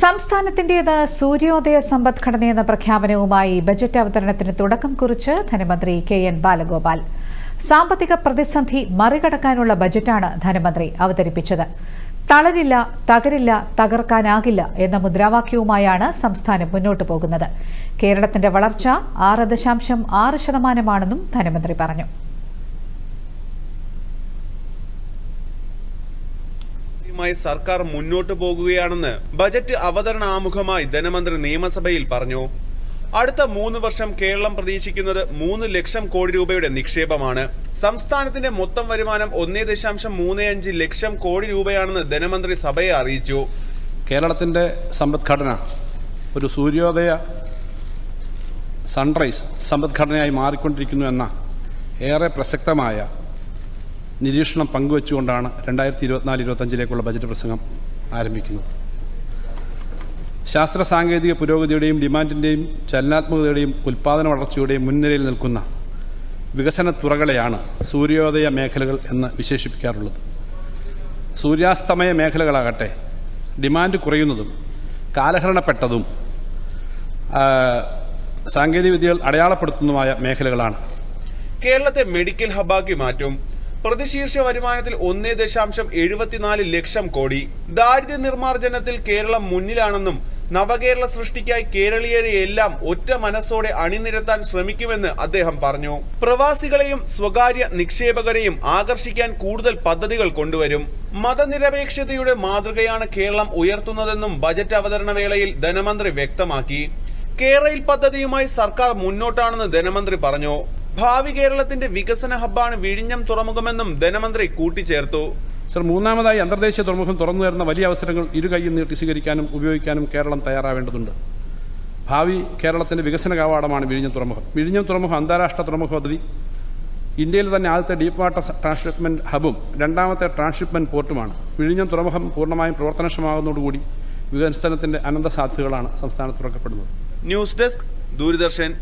സംസ്ഥാനത്തിന്റേത് സൂര്യോദയ സമ്പദ്ഘടനയെന്ന പ്രഖ്യാപനവുമായി budget അവതരണത്തിന് തുടക്കം കുറിച്ച് ധനമന്ത്രി കെ എൻ ബാലഗോപാൽ. സാമ്പത്തിക പ്രതിസന്ധി മറികടക്കാനുള്ള ബജറ്റാണ് ധനമന്ത്രി അവതരിപ്പിച്ചത്. തളരില്ല തകരില്ല തകർക്കാനാകില്ല എന്ന മുദ്രാവാക്യവുമായാണ് സംസ്ഥാനം മുന്നോട്ടു പോകുന്നത്. കേരളത്തിന്റെ വളർച്ച ആറ് ദശാംശം ആറ് ശതമാനമാണെന്നും ധനമന്ത്രി പറഞ്ഞു. യുമായി സർക്കാർ മുന്നോട്ടു പോകുകയാണെന്ന് ബജറ്റ് അവതരണ ആമുഖമായി ധനമന്ത്രി നിയമസഭയിൽ പറഞ്ഞു. അടുത്ത മൂന്ന് വർഷം കേരളം പ്രതീക്ഷിക്കുന്നത് മൂന്ന് ലക്ഷം കോടി രൂപയുടെ നിക്ഷേപമാണ്. സംസ്ഥാനത്തിന്റെ മൊത്തം വരുമാനം ഒന്നേ ദശാംശം മൂന്ന് അഞ്ച് ലക്ഷം കോടി രൂപയാണെന്ന് ധനമന്ത്രി സഭയെ അറിയിച്ചു. കേരളത്തിന്റെ സമ്പദ്ഘടന ഒരു സൂര്യോദയ സൺറൈസ് സമ്പദ്ഘടനയായി മാറിക്കൊണ്ടിരിക്കുന്നു എന്ന ഏറെ പ്രസക്തമായ നിരീക്ഷണം പങ്കുവച്ചുകൊണ്ടാണ് രണ്ടായിരത്തി ഇരുപത്തിനാല് ഇരുപത്തഞ്ചിലേക്കുള്ള ബജറ്റ് പ്രസംഗം ആരംഭിക്കുന്നത്. ശാസ്ത്ര സാങ്കേതിക പുരോഗതിയുടെയും ഡിമാൻഡിന്റെയും ചലനാത്മകതയുടെയും ഉൽപ്പാദന വളർച്ചയുടെയും മുൻനിരയിൽ നിൽക്കുന്ന വികസന തുറകളെയാണ് സൂര്യോദയ മേഖലകൾ എന്ന് വിശേഷിപ്പിക്കാറുള്ളത്. സൂര്യാസ്തമയ മേഖലകളാകട്ടെ ഡിമാൻഡ് കുറയുന്നതും കാലഹരണപ്പെട്ടതും സാങ്കേതിക വിദ്യകൾ അടയാളപ്പെടുത്തുന്നതുമായ മേഖലകളാണ്. കേരളത്തെ മെഡിക്കൽ ഹബ്ബാക്കി മാറ്റും പ്രതിശീർഷ വരുമാനത്തിൽ ഒന്നേ ദശാംശം എഴുപത്തിനാല് ലക്ഷം കോടി. ദാരിദ്ര്യ നിർമ്മാർജനത്തിൽ കേരളം മുന്നിലാണെന്നും നവകേരള സൃഷ്ടിക്കായി കേരളീയരെ എല്ലാം ഒറ്റ മനസ്സോടെ അണിനിരത്താൻ ശ്രമിക്കുമെന്ന് അദ്ദേഹം പറഞ്ഞു. പ്രവാസികളെയും സ്വകാര്യ നിക്ഷേപകരെയും ആകർഷിക്കാൻ കൂടുതൽ പദ്ധതികൾ കൊണ്ടുവരും. മതനിരപേക്ഷതയുടെ മാതൃകയാണ് കേരളം ഉയർത്തുന്നതെന്നും ബജറ്റ് അവതരണ വേളയിൽ ധനമന്ത്രി വ്യക്തമാക്കി. കേരയിൽ പദ്ധതിയുമായി സർക്കാർ മുന്നോട്ടാണെന്ന് ധനമന്ത്രി പറഞ്ഞു. ഭാവി കേരളത്തിന്റെ വികസന ഹബ്ബാണ് വിഴിഞ്ഞം തുറമുഖമെന്നും ധനമന്ത്രി കൂട്ടിച്ചേർത്തു. സർ മൂന്നാമതായി അന്തർദേശീയ തുറമുഖം തുറന്നു തരുന്ന വലിയ അവസരങ്ങൾ ഇരു കൈയും നീട്ടി സ്വീകരിക്കാനും ഉപയോഗിക്കാനും കേരളം തയ്യാറാവേണ്ടതുണ്ട്. ഭാവി കേരളത്തിന്റെ വികസന കവാടമാണ് വിഴിഞ്ഞം തുറമുഖം. വിഴിഞ്ഞം തുറമുഖം അന്താരാഷ്ട്ര തുറമുഖ പദ്ധതി. ഇന്ത്യയിൽ തന്നെ ആദ്യത്തെ ഡീപ്പ് വാട്ടർ ട്രാൻസ്ഷിപ്മെന്റ് ഹബും രണ്ടാമത്തെ ട്രാൻസ്ഷിപ്മെന്റ് പോർട്ടുമാണ്. വിഴിഞ്ഞം തുറമുഖം പൂർണമായും പ്രവർത്തനക്ഷമമാകുന്നതോടുകൂടി വികസനത്തിന്റെ അനന്ത സാധ്യതകളാണ് സംസ്ഥാനത്ത് തുറക്കപ്പെടുന്നത്. News desk Doordarshan.